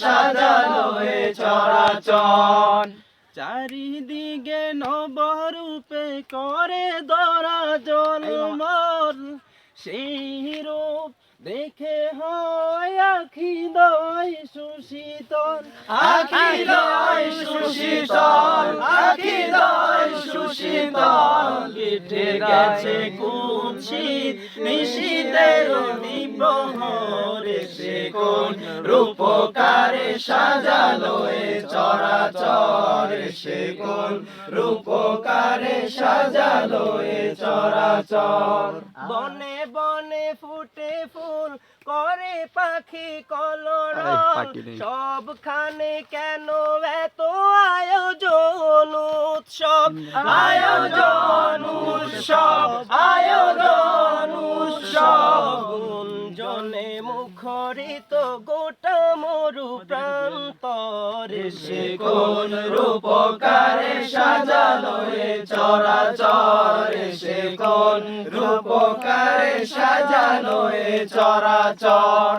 সাজালো এ চরাচর। চারিদিকে নবরূপে করে দরা জন্মর সেই রূপ দেখে হয় আখি দয় সুশীতল। আখি দয় সুশীতল আখি দয় সুশীতল। কেটে গেছে কুৎসিত নিশীতের নিপ্রহরে সে কোন রূপকারে সাজালো এ চরাচর সে কোন রূপকারে সাজালো এ চরাচর। বনে বনে ফুটে ফুল করে পাখি কলর সবখানে কেন এত আয়োজন উৎসব? আয়োজন উৎসব আয়োজন মুখরিত গোটা মরু প্রান্তরে সে কোন রূপকারে সাজালো এ চরাচর? সে কোন রূপকারে সাজালো এ চরাচর?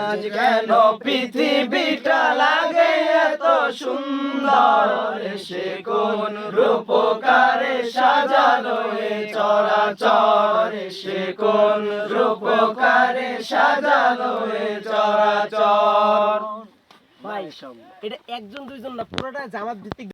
আজ কেন পৃথিবীটা লাগে এত সুন্দর? সে কোন রূপকারে সাজালো এ চরাচর সে কোন রূপকারে সাজালো চরাচর। ভাই এটা একজন দুইজন না পুরোটা জামাত ভিত্তিক